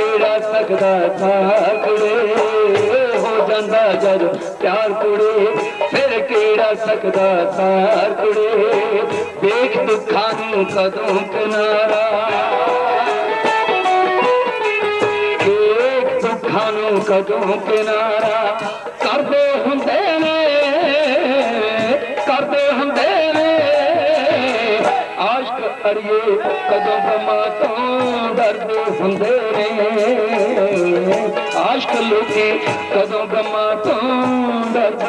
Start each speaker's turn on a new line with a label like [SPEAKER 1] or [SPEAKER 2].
[SPEAKER 1] ਕਿਹੜਾ ਸਕਦਾ ਥਾਰ ਕੁੜੇ ਹੋ ਜਾਂਦਾ ਜਦ ਪਿਆਰ ਕੁੜੇ, ਫਿਰ ਕਿਹੜਾ ਸਕਦਾ ਥਾਰ ਕੁੜੇ ਦੇਖ ਦੁੱਖਾਂ ਨੂੰ ਕਦੋਂ ਕਿਨਾਰਾ? ਦੇਖ ਦੁੱਖਾਂ ਨੂੰ ਕਦੋਂ ਕਿਨਾਰਾ? ਕਰਦੇ ਹੁੰਦੇ ਨੇ, ਕਰਦੇ ਹੁੰਦੇ ਨੇ। ਆਸ਼ਕ ਅੜੀਏ, ਕਦੋਂ ਬਮਾ ਤੋਂ आशक लोकी कदूं त मां तरद